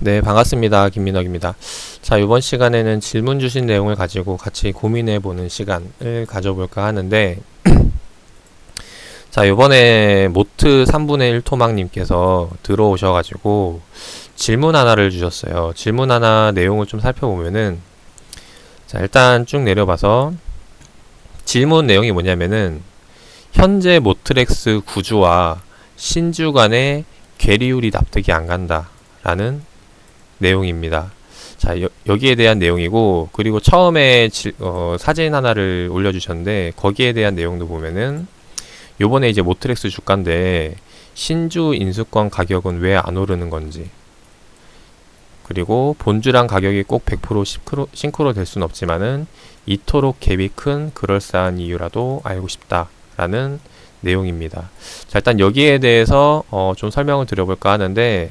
네, 반갑습니다. 김민혁입니다. 자, 이번 시간에는 질문 주신 내용을 가지고 같이 고민해 보는 시간을 가져볼까 하는데, 자, 이번에 모트 3분의 1 토막님께서 들어오셔가지고 질문 하나를 주셨어요. 질문 하나 내용을 좀 살펴보면은, 자, 일단 쭉 내려봐서 질문 내용이 뭐냐면은, 현재 모트렉스 구주와 신주 간의 괴리율이 납득이 안 간다. 라는 내용입니다. 자, 여, 여기에 대한 내용이고, 그리고 처음에 질- 어, 사진 하나를 올려주셨는데, 거기에 대한 내용도 보면은, 요번에 이제 모트렉스 주가인데, 신주 인수권 가격은 왜 안 오르는 건지, 그리고 본주랑 가격이 꼭 100% 싱크로, 싱크로 될 수는 없지만은, 이토록 갭이 큰 그럴싸한 이유라도 알고 싶다라는 내용입니다. 자, 일단 여기에 대해서 어, 좀 설명을 드려볼까 하는데,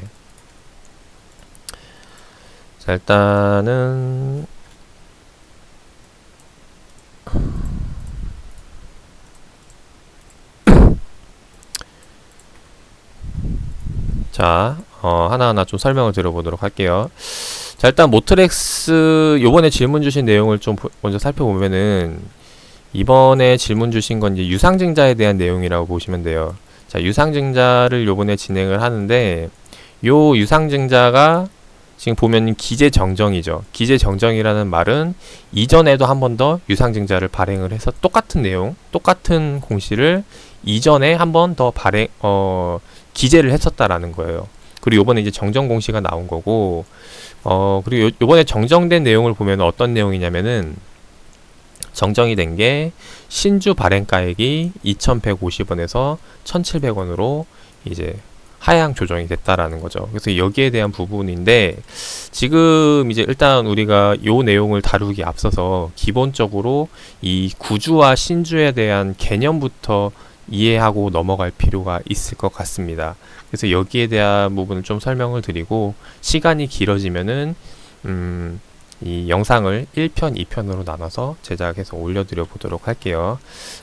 자, 일단은 자, 어, 하나하나 좀 설명을 드려보도록 할게요. 자, 일단 모트렉스 요번에 질문 주신 내용을 좀 보- 먼저 살펴보면은 이번에 질문 주신 건 이제 유상증자에 대한 내용이라고 보시면 돼요. 자, 유상증자를 요번에 진행을 하는데 요 유상증자가 지금 보면 기재 정정이죠. 기재 정정이라는 말은 이전에도 한 번 더 유상증자를 발행을 해서 똑같은 내용, 똑같은 공시를 이전에 한 번 더 발행 어 기재를 했었다라는 거예요. 그리고 요번에 이제 정정 공시가 나온 거고 어 그리고 요, 요번에 정정된 내용을 보면 어떤 내용이냐면은 정정이 된 게 신주 발행가액이 2,150원에서 1,700원으로 이제 하향 조정이 됐다라는 거죠. 그래서 여기에 대한 부분인데 지금 이제 일단 우리가 요 내용을 다루기 앞서서 기본적으로 이 구주와 신주에 대한 개념부터 이해하고 넘어갈 필요가 있을 것 같습니다. 그래서 여기에 대한 부분을 좀 설명을 드리고 시간이 길어지면은 음, 이 영상을 1편, 2편으로 나눠서 제작해서 올려드려 보도록 할게요.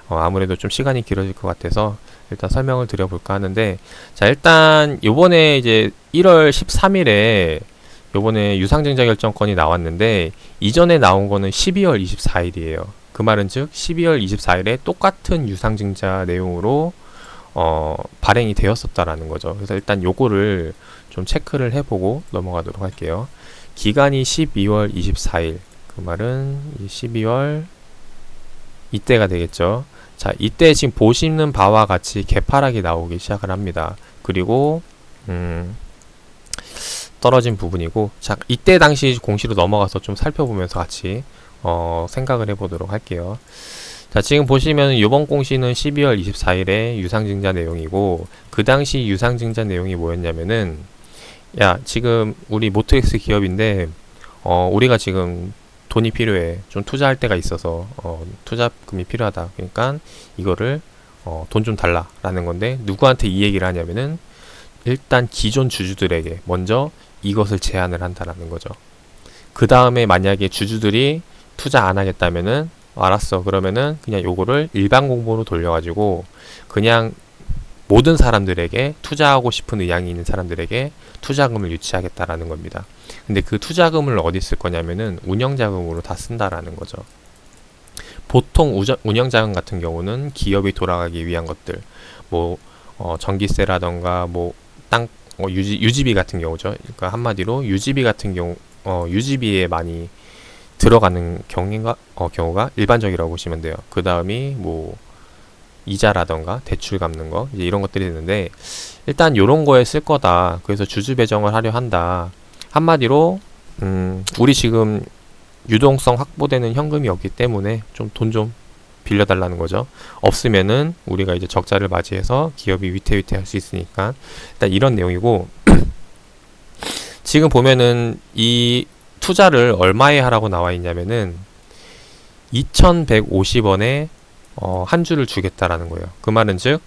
어, 아무래도 좀 시간이 길어질 것 같아서 일단 설명을 드려볼까 하는데 자 일단 요번에 이제 1월 13일에 요번에 유상증자 결정권이 나왔는데 이전에 나온 거는 12월 24일이에요. 그 말은 즉 12월 24일에 똑같은 유상증자 내용으로 어, 발행이 되었었다라는 거죠. 그래서 일단 요거를 좀 체크를 해보고 넘어가도록 할게요. 기간이 12월 24일. 그 말은 12월 이때가 되겠죠. 자, 이때 지금 보시는 바와 같이 개파락이 나오기 시작을 합니다. 그리고 음, 떨어진 부분이고, 자, 이때 당시 공시로 넘어가서 좀 살펴보면서 같이 어, 생각을 해보도록 할게요. 자, 지금 보시면 이번 공시는 12월 24일에 유상증자 내용이고, 그 당시 유상증자 내용이 뭐였냐면은, 야, 지금 우리 모트엑스 기업인데, 어, 우리가 지금 돈이 필요해. 좀 투자할 때가 있어서, 어, 투자금이 필요하다. 그러니까 이거를, 어, 돈 좀 달라라는 건데, 누구한테 이 얘기를 하냐면은, 일단 기존 주주들에게 먼저 이것을 제안을 한다라는 거죠. 그 다음에 만약에 주주들이 투자 안 하겠다면은, 알았어. 그러면은 그냥 요거를 일반 공모로 돌려가지고, 그냥 모든 사람들에게 투자하고 싶은 의향이 있는 사람들에게 투자금을 유치하겠다라는 겁니다. 근데 그 투자금을 어디 쓸 거냐면은 운영자금으로 다 쓴다라는 거죠. 보통 우저, 운영자금 같은 경우는 기업이 돌아가기 위한 것들, 뭐 어, 전기세라던가 뭐땅 어, 유지, 유지비 같은 경우죠. 그러니까 한마디로 유지비 같은 경우 어, 유지비에 많이 들어가는 경우가 어, 경우가 일반적이라고 보시면 돼요. 그 다음이 뭐 이자라던가 대출 갚는 거 이제 이런 것들이 있는데 일단 요런 거에 쓸 거다. 그래서 주주 배정을 하려 한다. 한마디로 음, 우리 지금 유동성 확보되는 현금이 없기 때문에 좀 돈 좀 빌려달라는 거죠. 없으면은 우리가 이제 적자를 맞이해서 기업이 위태위태할 수 있으니까 일단 이런 내용이고 지금 보면은 이 투자를 얼마에 하라고 나와 있냐면은 2,150원에 어, 한 주를 주겠다라는 거예요. 그 말은 즉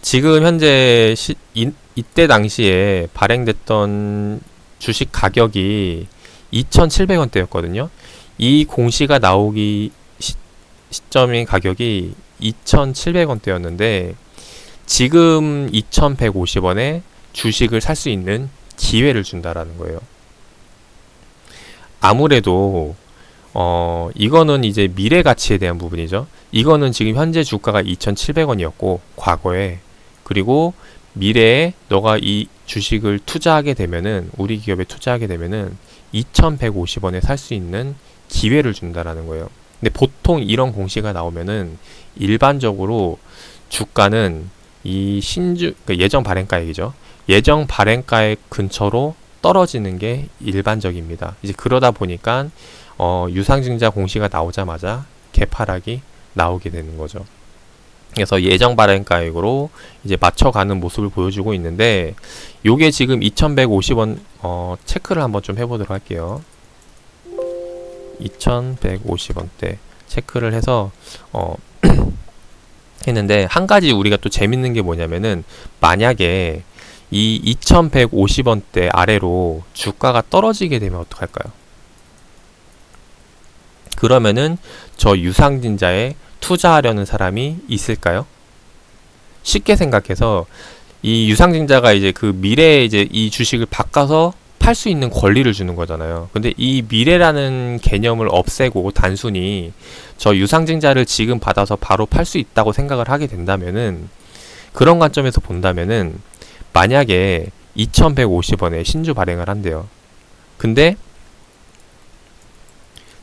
지금 현재 시, 이, 이때 당시에 발행됐던 주식 가격이 2,700원대였거든요. 이 공시가 나오기 시, 시점인 가격이 2,700원대였는데 지금 2,150원에 주식을 살 수 있는 기회를 준다라는 거예요. 아무래도 어 이거는 이제 미래 가치에 대한 부분이죠. 이거는 지금 현재 주가가 2,700원이었고 과거에 그리고 미래에 너가 이 주식을 투자하게 되면은 우리 기업에 투자하게 되면은 2,150원에 살 수 있는 기회를 준다라는 거예요. 근데 보통 이런 공시가 나오면은 일반적으로 주가는 이 신주 그러니까 예정 발행가액이죠. 예정 발행가액 근처로 떨어지는 게 일반적입니다. 이제 그러다 보니까 어, 유상증자 공시가 나오자마자 개파락이 나오게 되는 거죠. 그래서 예정 발행 가액으로 이제 맞춰가는 모습을 보여주고 있는데 요게 지금 2150원 어, 체크를 한번 좀 해보도록 할게요. 2150원대 체크를 해서 어, 했는데 한 가지 우리가 또 재밌는 게 뭐냐면은 만약에 이 2150원대 아래로 주가가 떨어지게 되면 어떡할까요? 그러면은 저 유상증자에 투자하려는 사람이 있을까요? 쉽게 생각해서 이 유상증자가 이제 그 미래에 이제 이 주식을 바꿔서 팔 수 있는 권리를 주는 거잖아요. 근데 이 미래라는 개념을 없애고 단순히 저 유상증자를 지금 받아서 바로 팔 수 있다고 생각을 하게 된다면은 그런 관점에서 본다면은 만약에 2150원에 신주 발행을 한대요. 근데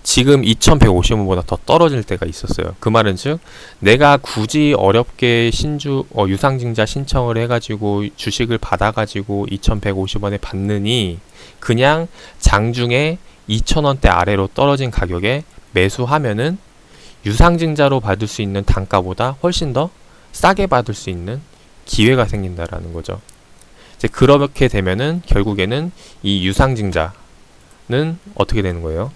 지금 2150원보다 더 떨어질 때가 있었어요. 그 말은 즉 내가 굳이 어렵게 신주 어, 유상증자 신청을 해가지고 주식을 받아가지고 2150원에 받느니 그냥 장중에 2000원대 아래로 떨어진 가격에 매수하면은 유상증자로 받을 수 있는 단가보다 훨씬 더 싸게 받을 수 있는 기회가 생긴다라는 거죠. 이제 그렇게 되면은 결국에는 이 유상증자는 어떻게 되는 거예요?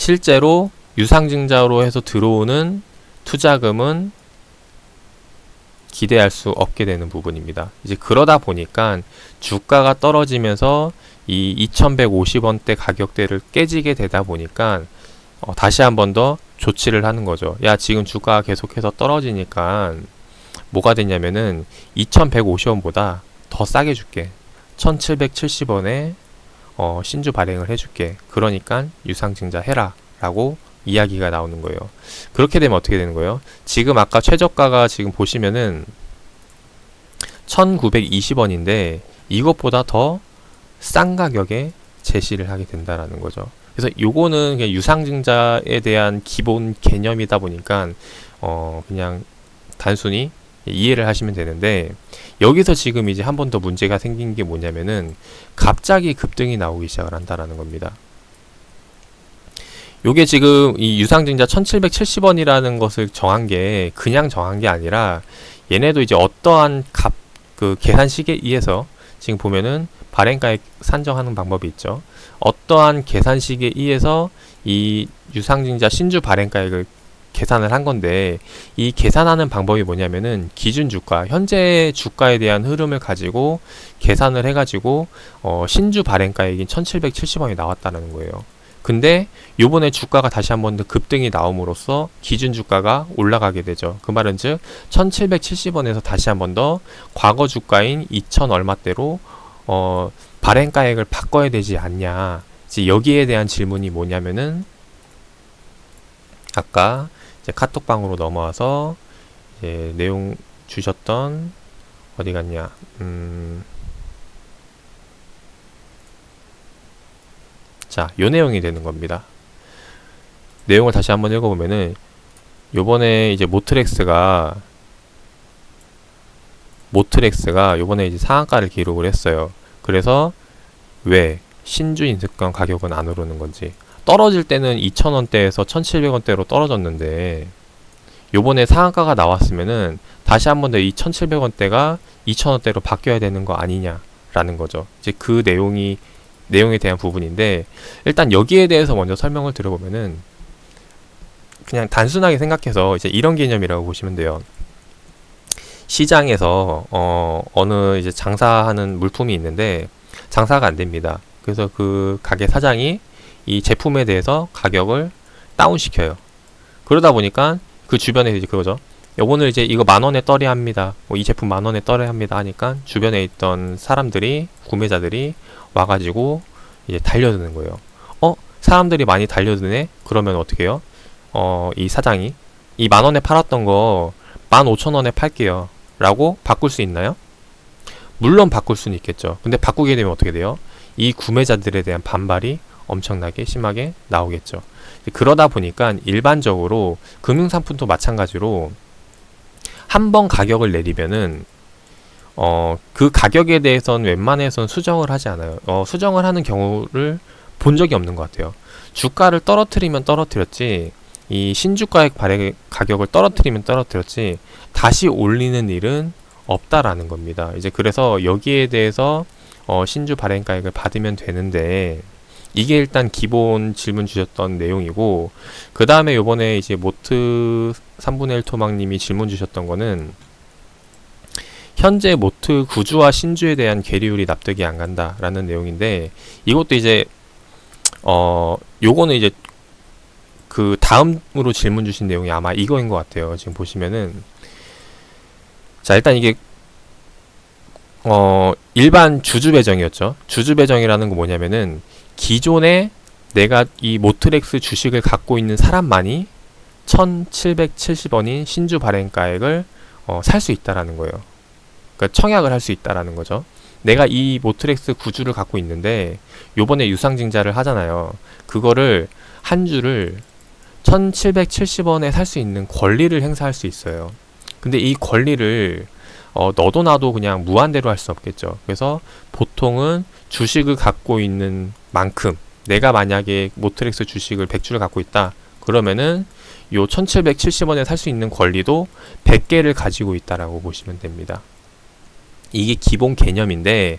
실제로 유상증자로 해서 들어오는 투자금은 기대할 수 없게 되는 부분입니다. 이제 그러다 보니까 주가가 떨어지면서 이 2150원대 가격대를 깨지게 되다 보니까 어, 다시 한 번 더 조치를 하는 거죠. 야, 지금 주가가 계속해서 떨어지니까 뭐가 되냐면은 2150원보다 더 싸게 줄게. 1770원에 어, 신주 발행을 해줄게. 그러니까 유상증자 해라. 라고 이야기가 나오는 거예요. 그렇게 되면 어떻게 되는 거예요? 지금 아까 최저가가 지금 보시면은 1920원인데 이것보다 더 싼 가격에 제시를 하게 된다라는 거죠. 그래서 요거는 그냥 유상증자에 대한 기본 개념이다 보니까 어 그냥 단순히 이해를 하시면 되는데 여기서 지금 이제 한 번 더 문제가 생긴 게 뭐냐면은 갑자기 급등이 나오기 시작을 한다라는 겁니다. 요게 지금 이 유상증자 1770원이라는 것을 정한 게 그냥 정한 게 아니라 얘네도 이제 어떠한 값 그 계산식에 의해서 지금 보면은 발행가액 산정하는 방법이 있죠. 어떠한 계산식에 의해서 이 유상증자 신주 발행가액을 계산을 한 건데 이 계산하는 방법이 뭐냐면은 기준 주가 현재 주가에 대한 흐름을 가지고 계산을 해가지고 어 신주 발행가액인 1770원이 나왔다는 거예요. 근데 요번에 주가가 다시 한 번 더 급등이 나옴으로써 기준 주가가 올라가게 되죠. 그 말은 즉 1770원에서 다시 한 번 더 과거 주가인 2000 얼마대로 어 발행가액을 바꿔야 되지 않냐. 이제 여기에 대한 질문이 뭐냐면은 아까 카톡방으로 넘어와서 이제 내용 주셨던 어디 갔냐? 음 자, 요 내용이 되는 겁니다. 내용을 다시 한번 읽어보면은 요번에 이제 모트렉스가 모트렉스가 요번에 이제 상한가를 기록을 했어요. 그래서 왜 신주 인수권 가격은 안 오르는 건지 떨어질 때는 2,000원대에서 1,700원대로 떨어졌는데 요번에 상한가가 나왔으면은 다시 한 번 더 이 1,700원대가 2,000원대로 바뀌어야 되는 거 아니냐라는 거죠. 이제 그 내용이 내용에 대한 부분인데 일단 여기에 대해서 먼저 설명을 드려보면은 그냥 단순하게 생각해서 이제 이런 개념이라고 보시면 돼요. 시장에서 어 어느 이제 장사하는 물품이 있는데 장사가 안 됩니다. 그래서 그 가게 사장이 이 제품에 대해서 가격을 다운 시켜요. 그러다 보니까 그 주변에 이제 그거죠. 요거는 이제 이거 만 원에 떨이 합니다. 뭐 이 제품 만 원에 떨이 합니다 하니까 주변에 있던 사람들이 구매자들이 와가지고 이제 달려드는 거예요. 어 사람들이 많이 달려드네? 그러면 어떻게 해요? 어 이 사장이 이 만 원에 팔았던 거 만 오천 원에 팔게요. 라고 바꿀 수 있나요? 물론 바꿀 수는 있겠죠. 근데 바꾸게 되면 어떻게 돼요? 이 구매자들에 대한 반발이 엄청나게 심하게 나오겠죠. 그러다 보니까 일반적으로 금융상품도 마찬가지로 한 번 가격을 내리면은 어, 그 가격에 대해서는 웬만해선 수정을 하지 않아요. 어, 수정을 하는 경우를 본 적이 없는 것 같아요. 주가를 떨어뜨리면 떨어뜨렸지, 이 신주가의 발행 가격을 떨어뜨리면 떨어뜨렸지, 다시 올리는 일은 없다라는 겁니다. 이제 그래서 여기에 대해서 어, 신주 발행가액을 받으면 되는데, 이게 일단 기본 질문 주셨던 내용이고, 그 다음에 요번에 이제 모트 3분의 1 토막님이 질문 주셨던 거는, 현재 모트 구주와 신주에 대한 계리율이 납득이 안 간다라는 내용인데, 이것도 이제, 어, 요거는 이제 그 다음으로 질문 주신 내용이 아마 이거인 것 같아요. 지금 보시면은, 자, 일단 이게 어, 일반 주주 배정이었죠. 주주 배정이라는 거 뭐냐면은 기존에 내가 이 모트렉스 주식을 갖고 있는 사람만이 1,770원인 신주 발행가액을 어, 살 수 있다라는 거예요. 그러니까 청약을 할 수 있다라는 거죠. 내가 이 모트렉스 구주를 갖고 있는데 요번에 유상증자를 하잖아요. 그거를 한 주를 1,770원에 살 수 있는 권리를 행사할 수 있어요. 근데 이 권리를 어, 너도 나도 그냥 무한대로 할 수 없겠죠. 그래서 보통은 주식을 갖고 있는 만큼 내가 만약에 모트렉스 주식을 100주를 갖고 있다. 그러면은 요 1770원에 살 수 있는 권리도 100개를 가지고 있다라고 보시면 됩니다. 이게 기본 개념인데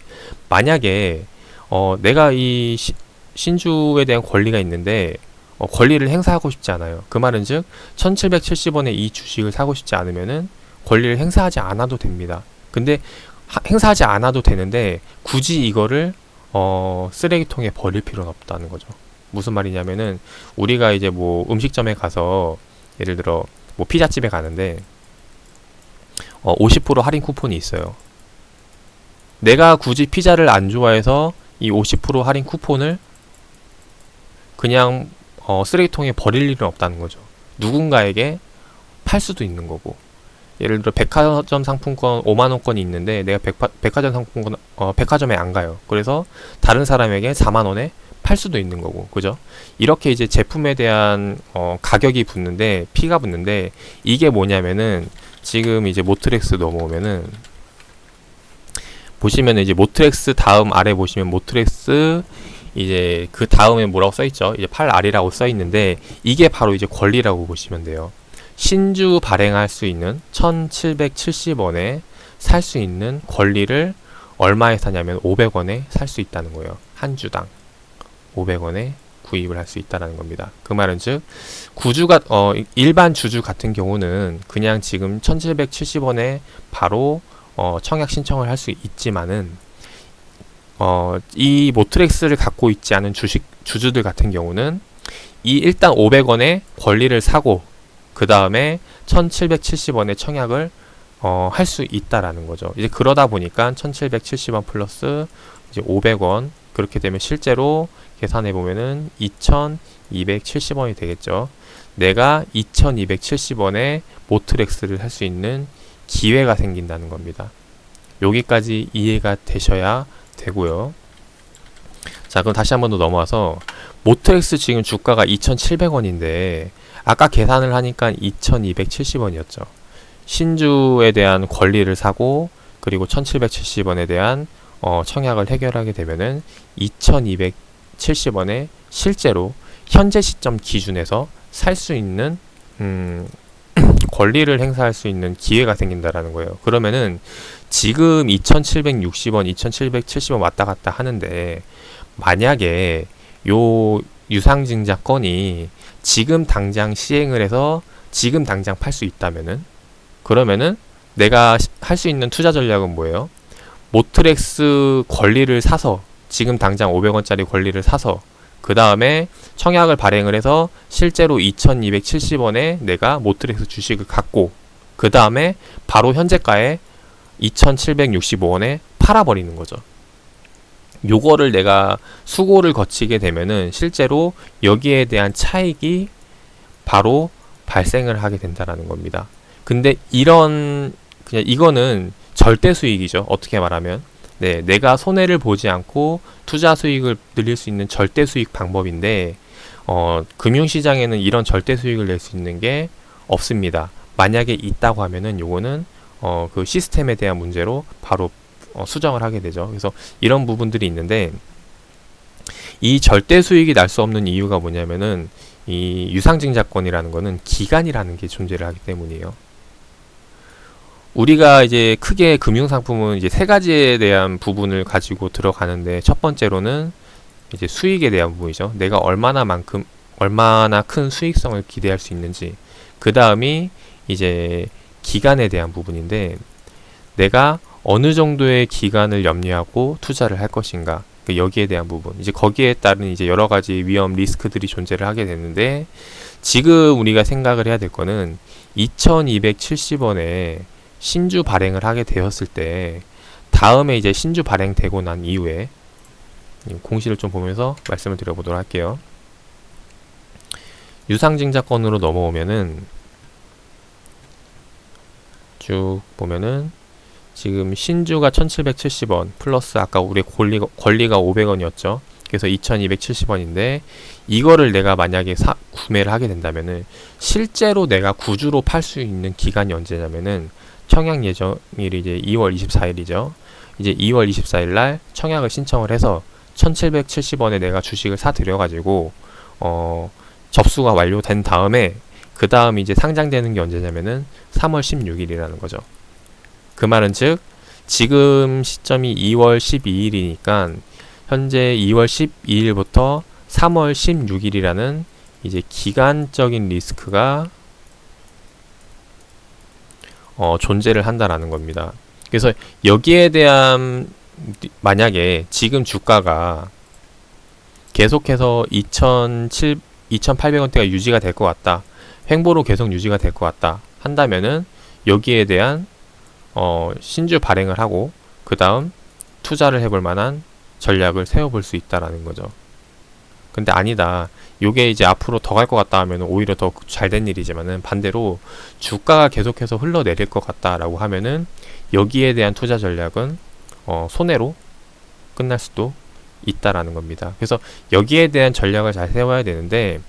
만약에 어, 내가 이 시, 신주에 대한 권리가 있는데 어, 권리를 행사하고 싶지 않아요. 그 말은 즉 1770원에 이 주식을 사고 싶지 않으면은 권리를 행사하지 않아도 됩니다. 근데 하, 행사하지 않아도 되는데 굳이 이거를 어, 쓰레기통에 버릴 필요는 없다는 거죠. 무슨 말이냐면은 우리가 이제 뭐 음식점에 가서 예를 들어 뭐 피자집에 가는데 어, 50% 할인 쿠폰이 있어요. 내가 굳이 피자를 안 좋아해서 이 50% 할인 쿠폰을 그냥 어, 쓰레기통에 버릴 일은 없다는 거죠. 누군가에게 팔 수도 있는 거고. 예를 들어 백화점 상품권 5만 원권이 있는데 내가 백파, 백화점 상품권 어, 백화점에 안 가요. 그래서 다른 사람에게 4만 원에 팔 수도 있는 거고, 그죠? 이렇게 이제 제품에 대한 어, 가격이 붙는데 피가 붙는데 이게 뭐냐면은 지금 이제 모트렉스 넘어오면은 보시면 이제 모트렉스 다음 아래 보시면 모트렉스 이제 그 다음에 뭐라고 써 있죠? 이제 8R이라고 써 있는데 이게 바로 이제 권리라고 보시면 돼요. 신주 발행할 수 있는 1770원에 살 수 있는 권리를 얼마에 사냐면 500원에 살 수 있다는 거예요. 한 주당 500원에 구입을 할 수 있다는 겁니다. 그 말은 즉 구주가 어 일반 주주 같은 경우는 그냥 지금 1770원에 바로 어 청약 신청을 할 수 있지만은 어 이 모트렉스를 갖고 있지 않은 주식 주주들 같은 경우는 이 일단 500원에 권리를 사고 그 다음에 1770원의 청약을 어, 할 수 있다라는 거죠. 이제 그러다 보니까 1770원 플러스 이제 500원 그렇게 되면 실제로 계산해 보면은 2270원이 되겠죠. 내가 2270원에 모트렉스를 할 수 있는 기회가 생긴다는 겁니다. 여기까지 이해가 되셔야 되고요. 자, 그럼 다시 한 번 더 넘어와서 모트렉스 지금 주가가 2,700원인데 아까 계산을 하니까 2270원이었죠. 신주에 대한 권리를 사고 그리고 1770원에 대한 어, 청약을 해결하게 되면은 2270원에 실제로 현재 시점 기준에서 살 수 있는 음, 권리를 행사할 수 있는 기회가 생긴다라는 거예요. 그러면은 지금 2760원, 2770원 왔다 갔다 하는데 만약에 요 유상증자 건이 지금 당장 시행을 해서 지금 당장 팔 수 있다면은 그러면은 내가 할 수 있는 투자 전략은 뭐예요? 모트렉스 권리를 사서 지금 당장 500원짜리 권리를 사서 그 다음에 청약을 발행을 해서 실제로 2270원에 내가 모트렉스 주식을 갖고 그 다음에 바로 현재가에 2,765원에 팔아버리는 거죠. 요거를 내가 수고를 거치게 되면은 실제로 여기에 대한 차익이 바로 발생을 하게 된다라는 겁니다. 근데 이런 그냥 이거는 절대 수익이죠. 어떻게 말하면 네, 내가 손해를 보지 않고 투자 수익을 늘릴 수 있는 절대 수익 방법인데 어, 금융시장에는 이런 절대 수익을 낼 수 있는 게 없습니다. 만약에 있다고 하면은 요거는 어, 그 시스템에 대한 문제로 바로 어, 수정을 하게 되죠. 그래서 이런 부분들이 있는데 이 절대 수익이 날 수 없는 이유가 뭐냐면은 이 유상증자권이라는 거는 기간이라는 게 존재를 하기 때문이에요. 우리가 이제 크게 금융상품은 이제 세 가지에 대한 부분을 가지고 들어가는데 첫 번째로는 이제 수익에 대한 부분이죠. 내가 얼마나 만큼 얼마나 큰 수익성을 기대할 수 있는지. 그 다음이 이제 기간에 대한 부분인데 내가 어느 정도의 기간을 염려하고 투자를 할 것인가. 그 여기에 대한 부분. 이제 거기에 따른 이제 여러 가지 위험 리스크들이 존재를 하게 되는데 지금 우리가 생각을 해야 될 거는 2270원에 신주 발행을 하게 되었을 때 다음에 이제 신주 발행되고 난 이후에 공시를 좀 보면서 말씀을 드려보도록 할게요. 유상증자권으로 넘어오면은 쭉 보면은 지금 신주가 1770원 플러스 아까 우리 권리가, 권리가 500원이었죠. 그래서 2270원인데 이거를 내가 만약에 사, 구매를 하게 된다면은 실제로 내가 구주로 팔 수 있는 기간이 언제냐면은 청약 예정일이 이제 2월 24일이죠. 이제 2월 24일 날 청약을 신청을 해서 1770원에 내가 주식을 사 들여 가지고 어 접수가 완료된 다음에 그 다음 이제 상장되는 게 언제냐면은 3월 16일이라는 거죠. 그 말은 즉 지금 시점이 2월 12일이니까 현재 2월 12일부터 3월 16일이라는 이제 기간적인 리스크가 어, 존재를 한다라는 겁니다. 그래서 여기에 대한 만약에 지금 주가가 계속해서 2,007 2,800원대가 유지가 될 것 같다. 횡보로 계속 유지가 될 것 같다. 한다면은 여기에 대한 어, 신주 발행을 하고 그 다음 투자를 해볼 만한 전략을 세워볼 수 있다라는 거죠. 근데 아니다. 요게 이제 앞으로 더 갈 것 같다 하면 오히려 더 잘 된 일이지만은 반대로 주가가 계속해서 흘러내릴 것 같다라고 하면은 여기에 대한 투자 전략은 어, 손해로 끝날 수도 있다라는 겁니다. 그래서 여기에 대한 전략을 잘 세워야 되는데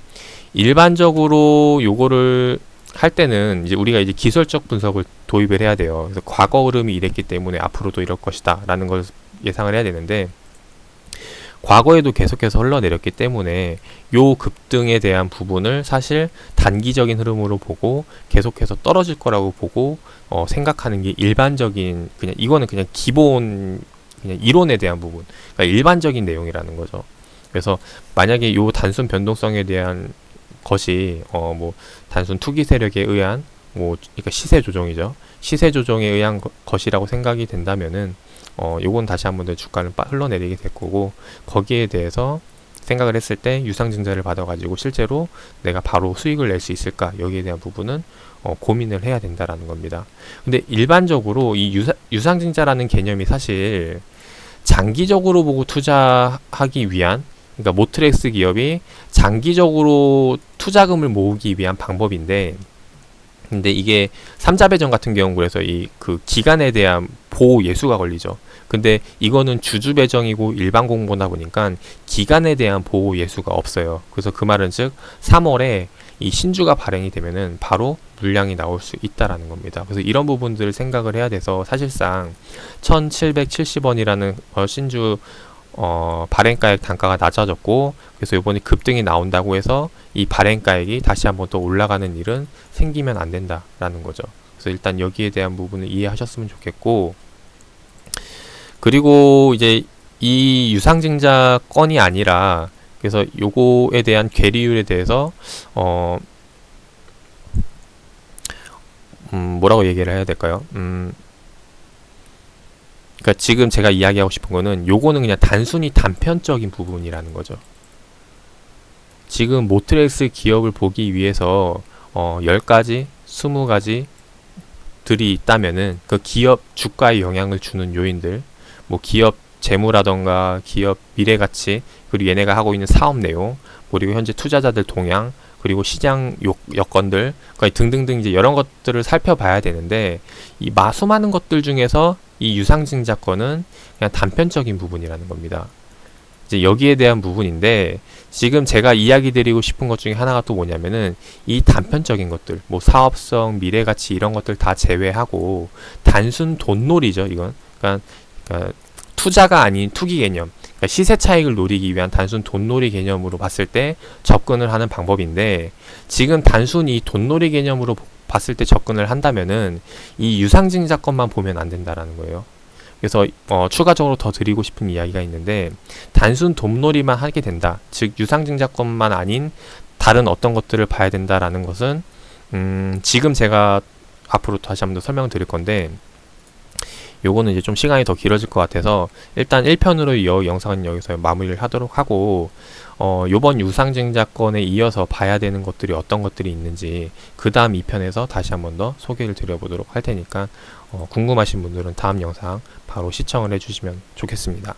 일반적으로 요거를 할 때는 이제 우리가 이제 기술적 분석을 도입을 해야 돼요. 그래서 과거 흐름이 이랬기 때문에 앞으로도 이럴 것이다 라는 걸 예상을 해야 되는데 과거에도 계속해서 흘러내렸기 때문에 요 급등에 대한 부분을 사실 단기적인 흐름으로 보고 계속해서 떨어질 거라고 보고 어, 생각하는 게 일반적인 그냥 이거는 그냥 기본 그냥 이론에 대한 부분 그러니까 일반적인 내용이라는 거죠. 그래서 만약에 요 단순 변동성에 대한 것이 어 뭐 단순 투기 세력에 의한 뭐 그러니까 시세 조정이죠. 시세 조정에 의한 거, 것이라고 생각이 된다면은 어 요건 다시 한번 더 주가를 빠, 흘러내리게 될 거고 거기에 대해서 생각을 했을 때 유상증자를 받아가지고 실제로 내가 바로 수익을 낼 수 있을까 여기에 대한 부분은 어, 고민을 해야 된다라는 겁니다. 근데 일반적으로 이 유사, 유상증자라는 개념이 사실 장기적으로 보고 투자하기 위한 그러니까 모트렉스 기업이 장기적으로 투자금을 모으기 위한 방법인데 근데 이게 삼자 배정 같은 경우 그래서 이 그 기간에 대한 보호 예수가 걸리죠. 근데 이거는 주주 배정이고 일반 공모다 보니까 기간에 대한 보호 예수가 없어요. 그래서 그 말은 즉 3월에 이 신주가 발행이 되면은 바로 물량이 나올 수 있다라는 겁니다. 그래서 이런 부분들을 생각을 해야 돼서 사실상 1770원이라는 어, 신주 어, 발행가액 단가가 낮아졌고 그래서 이번에 급등이 나온다고 해서 이 발행가액이 다시 한번 또 올라가는 일은 생기면 안 된다라는 거죠. 그래서 일단 여기에 대한 부분을 이해하셨으면 좋겠고 그리고 이제 이 유상증자 건이 아니라 그래서 요거에 대한 괴리율에 대해서 어 음, 뭐라고 얘기를 해야 될까요? 음, 그러니까 지금 제가 이야기하고 싶은 거는 요거는 그냥 단순히 단편적인 부분이라는 거죠. 지금 모트렉스 기업을 보기 위해서 어, 10가지, 20가지 기업들이 있다면은 그 기업 주가에 영향을 주는 요인들, 뭐 기업 재무라던가 기업 미래 가치, 그리고 얘네가 하고 있는 사업 내용, 그리고 현재 투자자들 동향, 그리고 시장 요, 여건들, 그러니까 등등등 이제 여러 것들을 살펴봐야 되는데 이 마수 많은 것들 중에서 이 유상증자권은 그냥 단편적인 부분이라는 겁니다. 이제 여기에 대한 부분인데 지금 제가 이야기 드리고 싶은 것 중에 하나가 또 뭐냐면은 이 단편적인 것들, 뭐 사업성, 미래 가치 이런 것들 다 제외하고 단순 돈놀이죠, 이건. 그러니까, 그러니까 투자가 아닌 투기 개념. 그러니까 시세 차익을 노리기 위한 단순 돈놀이 개념으로 봤을 때 접근을 하는 방법인데 지금 단순 이 돈놀이 개념으로 보- 봤을 때 접근을 한다면은 이 유상증자권만 보면 안 된다라는 거예요. 그래서 어, 추가적으로 더 드리고 싶은 이야기가 있는데 단순 돈놀이만 하게 된다. 즉 유상증자권만 아닌 다른 어떤 것들을 봐야 된다라는 것은 음, 지금 제가 앞으로 다시 한번 더 설명드릴 건데 요거는 이제 좀 시간이 더 길어질 것 같아서 일단 1편으로 이 여- 영상은 여기서 마무리를 하도록 하고 어, 요번 유상증자권에 이어서 봐야 되는 것들이 어떤 것들이 있는지 그 다음 2편에서 다시 한번 더 소개를 드려보도록 할 테니까 어, 궁금하신 분들은 다음 영상 바로 시청을 해주시면 좋겠습니다.